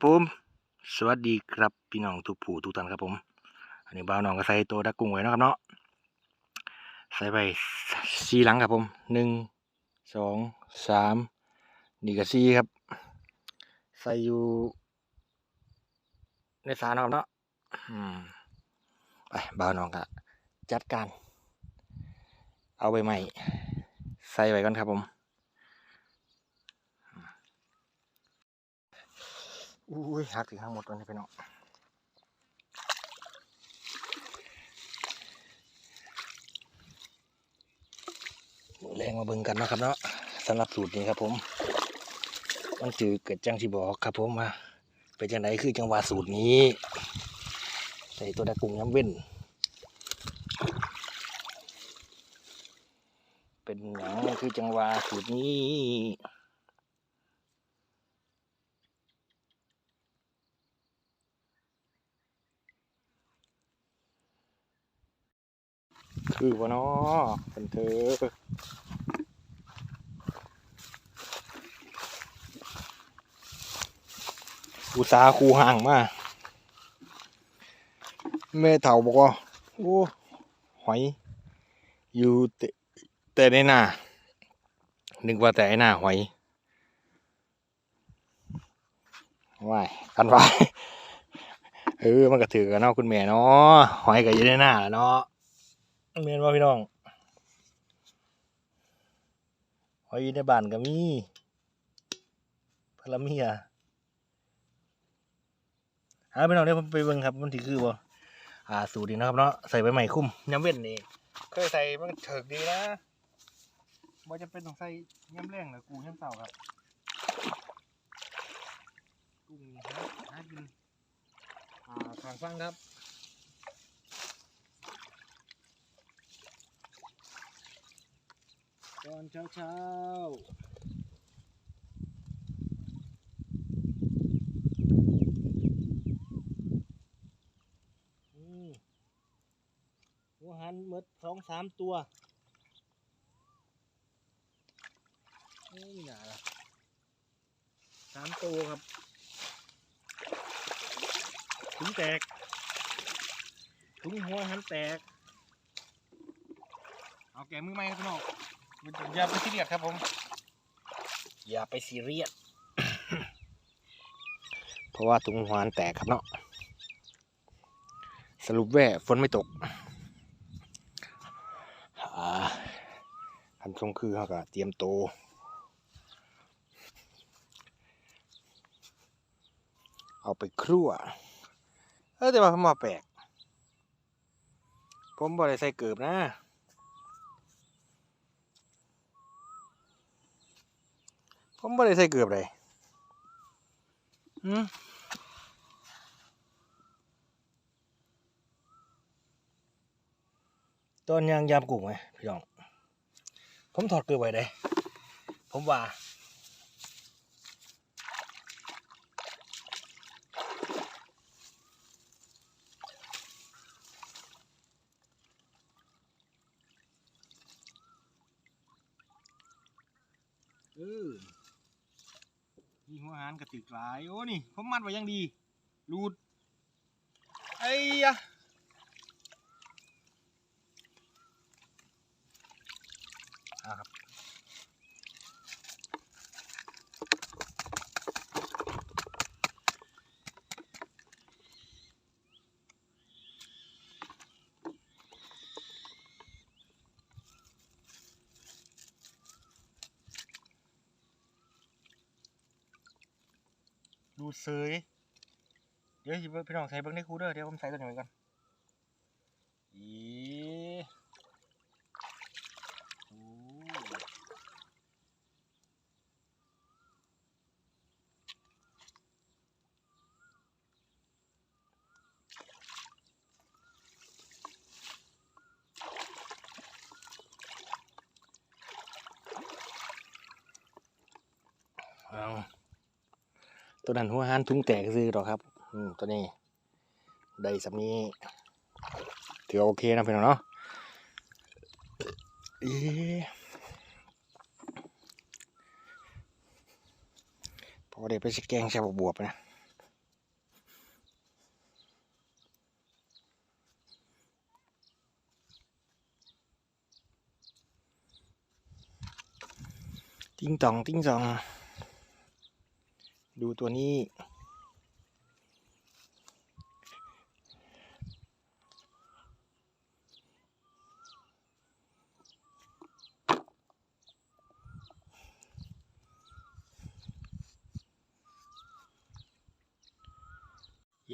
ครับผม สวัสดีครับพี่น้องทุกผู้ทุกท่านครับผม อันนี้บ่าวน้องก็ใส่ตัวดักกุ้งไว้นะครับเนาะ ใส่ไปสี่หลังครับผมหนึ่งสองสามนี่ก็สี่ครับ ใส่อยู่ ในสาเนะครับเนาะไปบ่าวน้องก็จัดการ เอาใบใหม่ ใส่ไว้ก่อนครับผม อุ้ยหักถึงทั้งหมดเลยพี่น้องมือแรงมาเบิ่งกันนะครับเนาะสำหรับสูตรนี้ครับผม มันจือเกิดจังที่บอกครับผมมาเป็นจังไดคือจังหวะสูตรนี้ ใส่ตัวตะกุงย้ำเว้น เป็นหยังคือจังหวะสูตรนี้ คือวะเนาะเป็นเธออุตสาห์คูห่างมาแม่เถ่าบอกว่าโอ้หอย อยู่แต่แต่ในหน้านึกว่าแต่ไอหน้าหอยว่ายกันว่าเออมันก็ถือกันเนาะคุณแม่เนาะหอยก็อยู่ในหน้าแหละเนาะ เมียนว่าพี่น้องหอยอยู่ในบ้านก็มีพลเมียหาพี่น้องเดี๋ยวผมไปเบิ่งครับมันถือคือบ่อ่าสูตรนี้นะครับเนาะใส่ใบใหม่คุ้มย้ำเว้นนี่เคยใส่มันเถิกดีนะบ่จะเป็นต้องใส่ย้ำแรงหรือกูย้ำเสาครับกุ้งนี่ครับหากินอ่าทางฟังครับ ตอนเช้าเช้าอืมหัวหันหมดสองสามตัวนี่หนาละสามตัวครับถุงแตกถุงหัวหันแตก เอาแกะมือไม้ครับพี่น้อง อย่าไปซีเรียสครับผม อย่าไปซีเรียส เพราะว่าถุงหวานแตกครับเนาะ สรุปแว่ฝนไม่ตกอ่าคันทรงคือเขาก็เตรียมโตวเอาไปครั่ว เออแต่ว่าผมมาแปลก ผมบ่ได้ใส่เกือบนะ ผมไม่ได้ใส่เกือบเลยอืมตอนยางยามกุ้งไหมพี่น้อง ผมถอดเกือบไว้เลยผมว่า เออ มีหัวหานกระตึกหลาย โอ้ นี่ผมมัดไว้อยังดีรูดไอ้ยะ เซยเดี๋ยวพี่น้องใส่เบิ้งในคูเด้อเดี๋ยวผมใส่ตัวนี้ไว้ก่อน ตัวนั้นหัวหันทุ่งแตกซื้อหรอครับ อืมตัวนี้ ได้สำนี้ถือโอเคนะเพื่อนเนาะพอเด็กไปสิแกงใช่บวบนะติ้งจองติ้งจอง ดูตัวนี้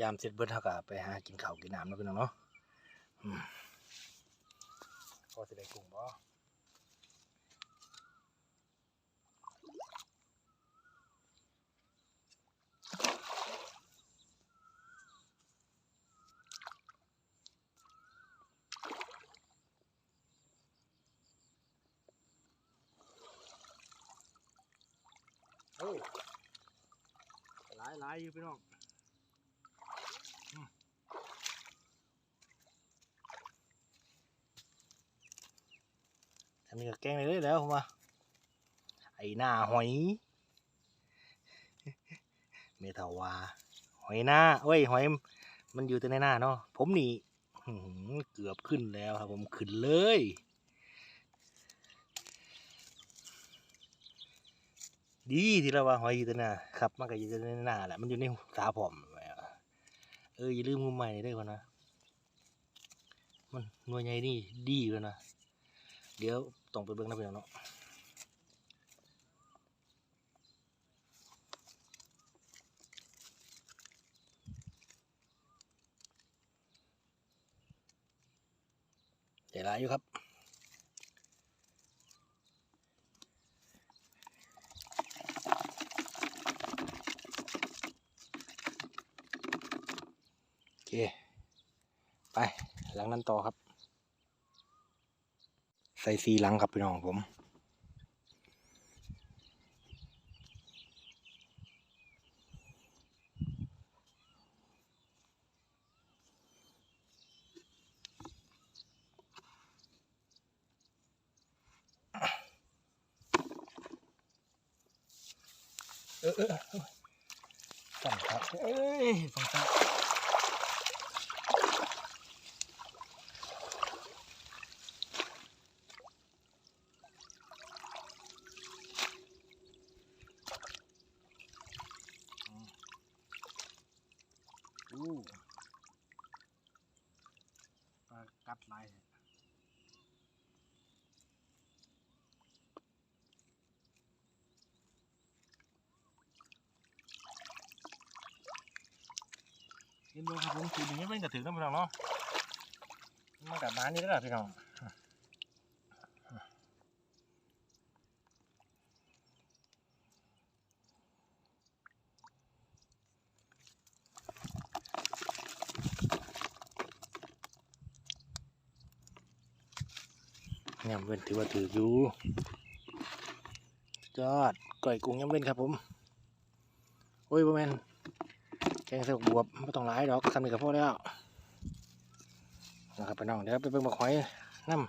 ยามเสร็จเบิดเท่ากับไปหากินข้าวกินน้ำเนาะพี่น้องเนาะอืมพอสิได้กุ้งบ่ หลายหลายอยู่พี่น้องทำนี่ก็แกงเลยแล้วผมว่าไอ้หน้าหอยเมทาวาหอยหน้าเว้ยหอยมันอยู่แต่ในหน้าเนาะผมนี่เกือบขึ้นแล้วครับผมขึ้นเลย ดีที่เราว่าหอยอยู่แต่หน้าครับมันก็อยู่ต่ในหน้าแหละมันอยู่ในสาผมเอออย่าลืมมือใหม่ได้ก่อนนะมันหน่วยใหญ่นี่ดีกว่านะเดี๋ยวต้องไปเบิ่งนะพี่องเนาะใจร้ายอยู่ครับ เค ไปหลังนั้นต่อครับ ใส่ซีหลังครับพี่น้องผม เออเออเออสั่นครับ เอ้ยฟังสั่นอู้ปลากัดลายเลย เห็นบ่ครับผมคือย่างนี้เป็นกระถือน้ำพี่น้องเนาะมากับมานี่แล้วพี่น้องยำเว้นถือว่าถืออยู่ยอดก่อยกุ้งยำเว้นครับผม โอ้ยบ่แมน แกงใส่บักบวบไม่ต้องหลายดอกทำนี่กับพ่อแล้วนะครับไปน้องเดี๋ยวไปเบิ่งบักหอยน้ำ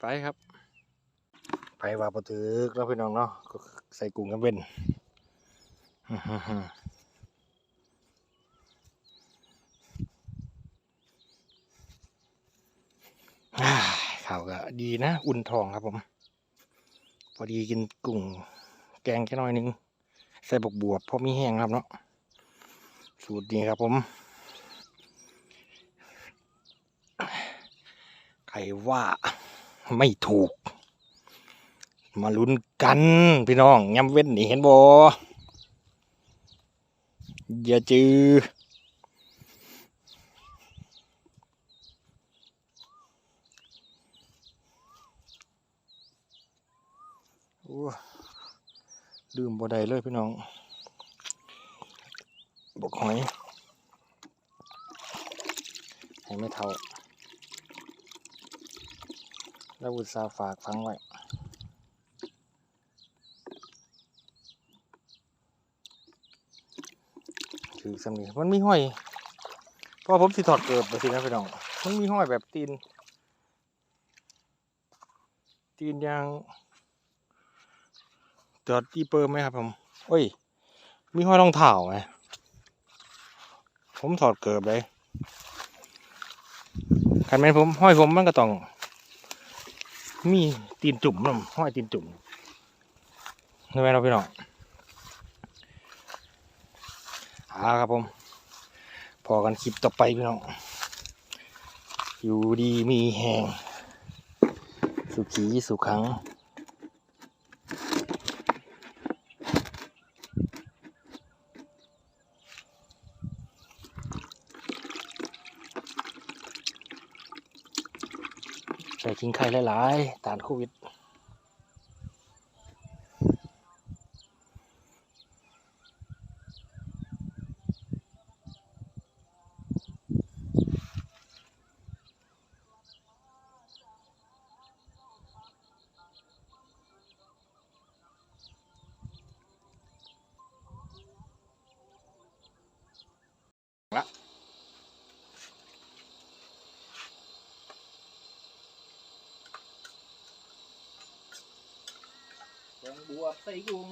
ไปครับไปว่าปตึกแล้วพี่น้องเนาะก็ใส่กุ้งยำเว้นข่าวก็ดีนะ อุ่นทองครับผม พอดีกินกุ้งแกงแค่น้อยนึง ใส่บกบวบเพราะมีแห้งครับเนาะสูตรนี้ครับผม ใครว่าไม่ถูก มาลุ้นกันพี่น้องย้ำเว้นนี่เห็นบ่อย่าจือ โอ้ ลืมบ่ได้เลยพี่น้องบกหอยให้ไม่เท่า แล้วอุตสาห์ฝากฟังไว้คือสำนีมันมีห้อยเพอผมสิถอดเกิบไปสินะพี่น้อง มันมีห้อยแบบตีน ตีนยาง จอดที่เปิมไหมครับผมโอ้ย มีห้อยรองเท้าไหมผมถอดเกิบเลยคันแม่นผมห้อยผมมันก็ต้อง มีตีนจุ่มน้ำห้อยตีนจุ่มใช่ไมเราพี่น้องอาครับผม พอกันคลิปต่อไปพี่น้อง อยู่ดีมีแหงสุขีสุขัง กินไข่หลายๆตานโควิด บวบใส่กุ้ง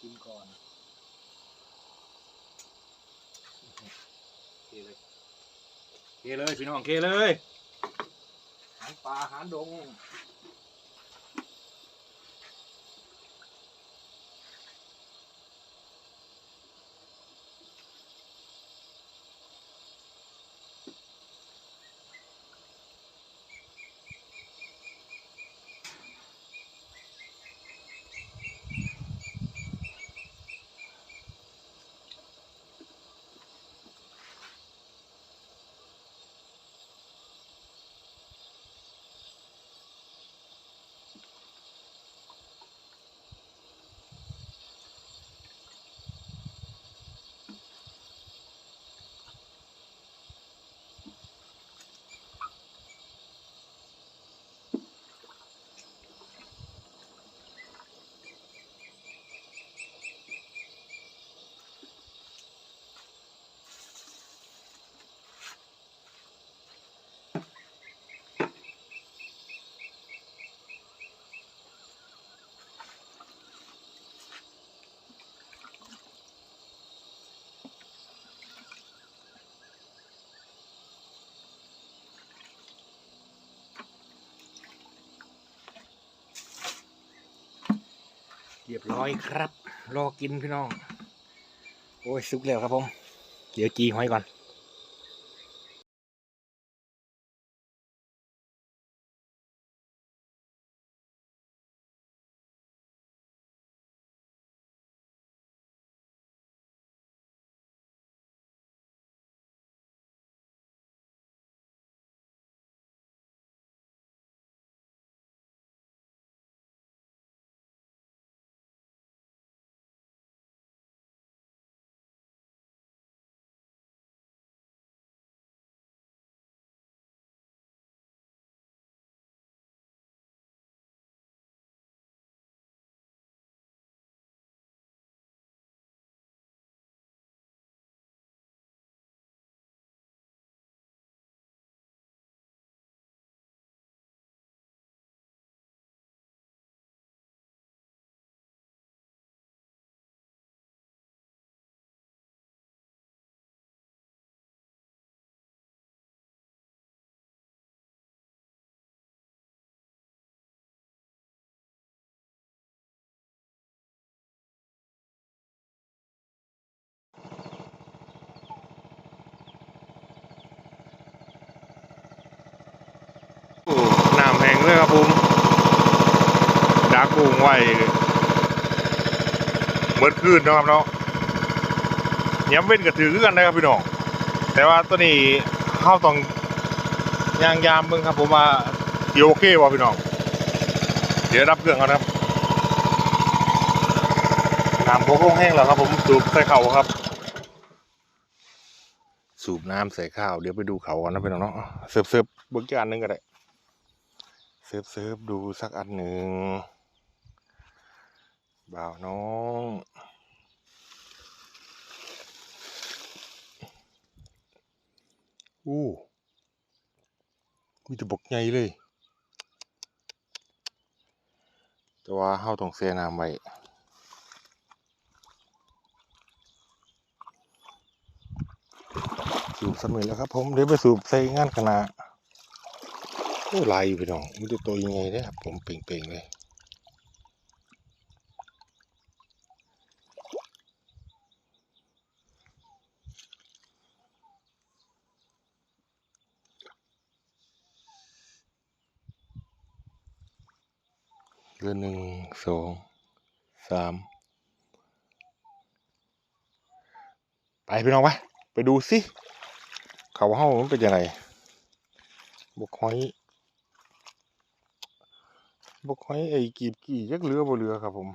กินก่อนเคเลยเคเลยพี่น้องเคเลย หารป่าหารดง เรียบร้อยครับ รอกินพี่น้อง โอ้ยสุกแล้วครับผม เดี๋ยวจีหอยก่อน เลยครับผมดักกุ้งไว้เมื่อคืนนะครับเนาะย้ำเว้นกับถือกันนะครับพี่น้อง แต่ว่าตัวนี้เข้าต้องยางยามเบิ่งครับผมว่าโอเควะพี่น้อง เดี๋ยวรับเครื่องก่อนครับน้ำโบกลงแห้งแล้วครับผมสูบใส่เข่าครับ สูบน้ำใส่ข้าว เดี๋ยวไปดูเขาก่อนนะพี่น้องเนาะเสิร์ฟเสิร์ฟเบิ้งจานหนึงก็ได้ เซิฟเซิฟดูสักอันหนึ่งบ่าวน้อง อู้มีต่บกใหญ่เลย แต่ว่าเฮาต้องเสียน้ำไว้สูบสำเร็จแล้วครับผม เดี๋ยวไปสูบใส่งานคณะ โอ้ลายอยู่พี่น้องมันจะตัวยังไงเนี่ยครับผมเปล่งๆเลยเดือหนึ่งสองสามไปพี่น้องไปไปดูสิเขาเฮ้ามันเป็นยังไงบกหอย บกหอยไอ้กีบกี่ยักเรือบ่เรือครับ ผม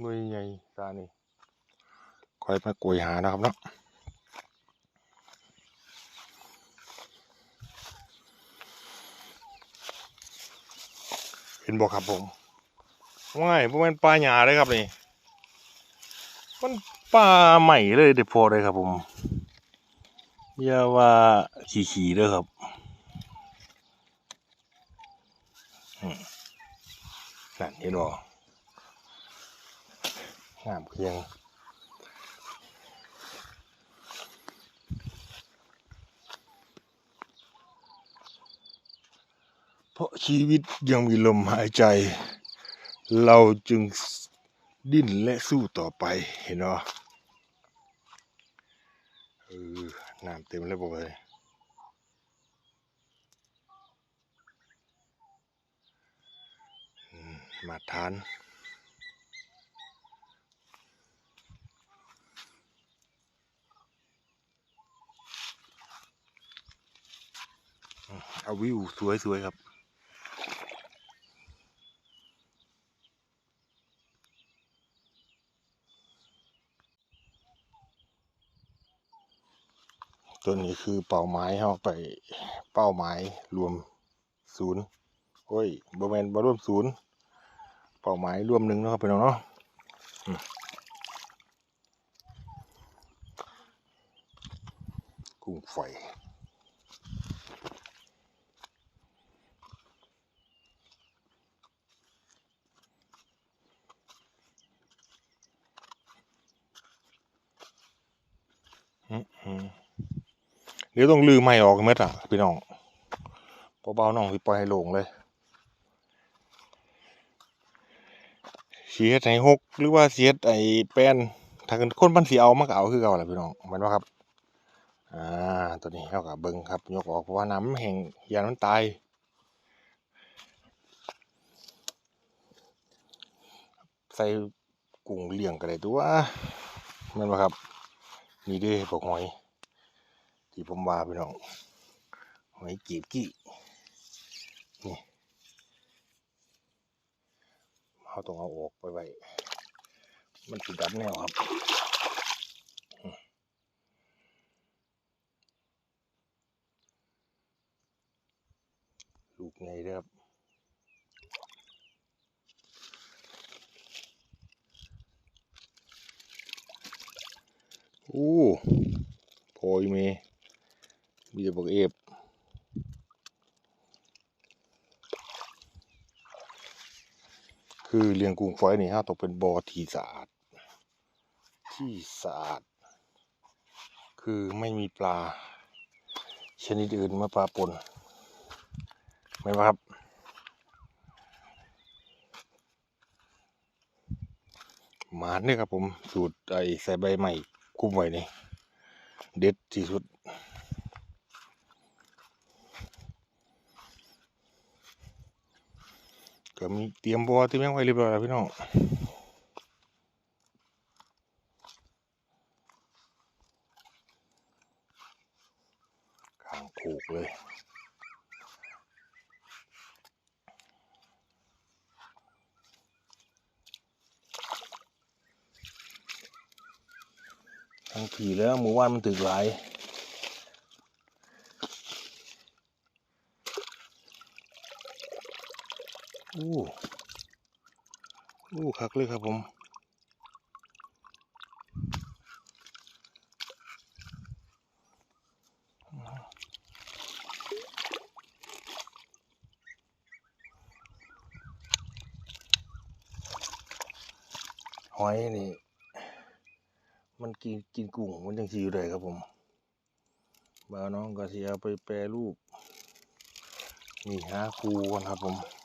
หน่วยใหญ่ซานี่คอยมากวยหานะครับเนาะเห็นบอกครับผมว่ายพวกมันปลาหยาเลยครับนี่มันปลาใหม่เลยเด็ดพอเลยครับผมอย่าว่าขี่ๆเด้อครับอืม นั่นเห็นบ่งามเพียงเพราะชีวิตยังมีลมหายใจ เราจึงดิ้นและสู้ต่อไปเห็นเนาะเออน้ำเต็มแล้วบอกเลย มาทาน เอาวิวสวยๆครับตัวนี้คือเป้าหมายเราไปเป้าหมายรวมศูนย์โอ้ยบแมนบรวมศูนย์ เป้าหมายรวมหนึ่งนะครับพี่น้องเนาะกุ้งไฟเดี๋ยวต้องลืมไม่ออกเมื่ออะพี่น้องเบาๆน้องพี่ปล่อยให้โลงเลย เสียดไห้หกหรือว่าเสียดไอ้แป้นถ้าเกิดคนมันสีเอามันก็เอาคือเก่าแหละพี่น้องมันว่าครับ อ่า ตัวนี้เท่ากับเบิ้งครับ ยกออกเพราะว่าน้ำแห้งยานมันตาย ใส่กุ้งเลี้ยงก็ได้ตัวมันว่าครับ นี่เด้บอกหอย ที่ผมว่าพี่น้องหอยกีบกี้นี่ เขาต้องเอาออกไปไว้ มันติดดับแนวครับลูกไงเด้อครับอู้พอยเมมีแต่บอกเอฟ คือเลี้ยงกุ้งฝอยนี่ฮะต้องเป็นบ่อที่สะอาด ที่สะอาด คือไม่มีปลา ชนิดอื่นมาปลาปนไม่ว่าครับหมาเนี่ยครับผม สูตรไอ้ใส่ใบใหม่คุ้มไว้นี่ เด็ดที่สุด ก็มีเตรียมบัวเตรียมไว้เรียบร้อยแล้วพี่น้องข้างผูกเลยทั้งผีแล้วหมู่บ้านมันตึกหลาย อู้อู้คักเลยครับผมหอยนี่ มันกินกินกุ้งมันยังสีอยู่เลยครับผมบ่าวน้องก็สิเอาไปแปรรูป นี่หาครูก่อนครับผม